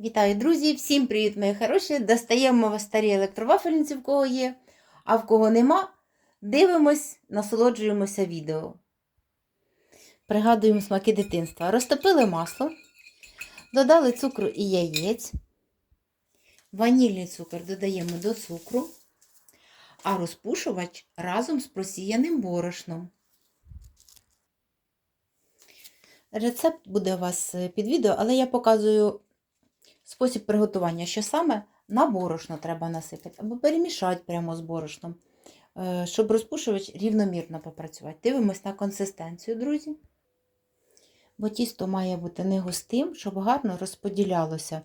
Вітаю, друзі! Всім привіт, мої хороші! Достаємо старі електровафельниці, в кого є, а в кого нема. Дивимось, насолоджуємося відео. Пригадуємо смаки дитинства. Розтопили масло, додали цукру і яєць. Ванільний цукор додаємо до цукру, а розпушувач разом з просіяним борошном. Рецепт буде у вас е, під відео, але я показую спосіб приготування, що саме на борошно треба насипати, або перемішати прямо з борошном, е, щоб розпушувач рівномірно попрацювати. Дивимось на консистенцію, друзі. Бо тісто має бути не густим, щоб гарно розподілялося е,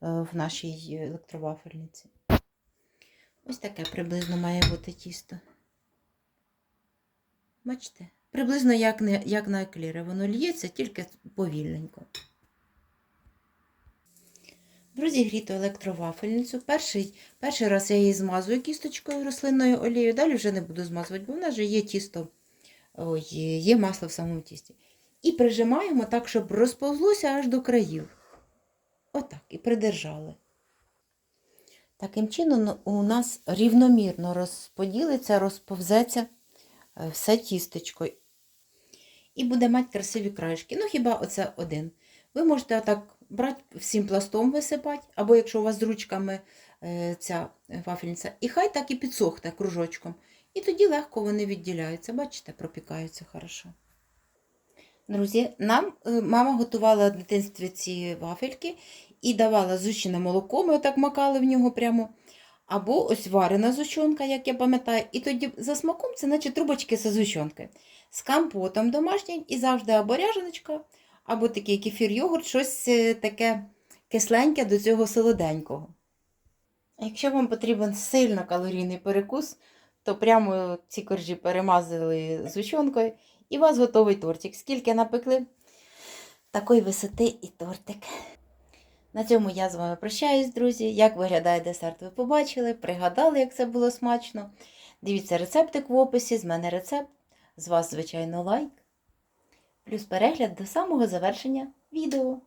в нашій електровафельниці. Ось таке приблизно має бути тісто. Бачите? Приблизно як, як на екліри. Воно лється тільки повільненько. Розігріту електровафельницю. Перший, перший раз я її змазую кісточкою рослинною олією, далі вже не буду змазувати, бо в нас вже є тісто, ой, є масло в самому тісті. І прижимаємо так, щоб розповзлося аж до країв. Отак, і придержали. Таким чином у нас рівномірно розподілиться, розповзеться е, все тістечко. І буде мати красиві краєшки. Ну, хіба оце один. Ви можете отак брати всім пластом висипати, або якщо у вас з ручками е, ця вафельниця, і хай так і підсохне кружочком. І тоді легко вони відділяються. Бачите, пропікаються хорошо. Друзі, нам е, мама готувала в дитинстві ці вафельки і давала зущене молоко, ми отак макали в нього прямо. Або ось варена зущенка, як я пам'ятаю, і тоді за смаком це наче трубочки з зущенки. З компотом домашнім і завжди або ряженочка, або такий кефір йогурт, щось е, таке кисленьке до цього солоденького. Якщо вам потрібен сильно калорійний перекус, то прямо ці коржі перемазали зущенкою і у вас готовий тортик. Скільки напекли, такої висоти і тортик. На цьому я з вами прощаюсь, друзі. Як виглядає десерт, ви побачили, пригадали, як це було смачно. Дивіться рецептик в описі, з мене рецепт, з вас, звичайно, лайк. Плюс перегляд до самого завершення відео.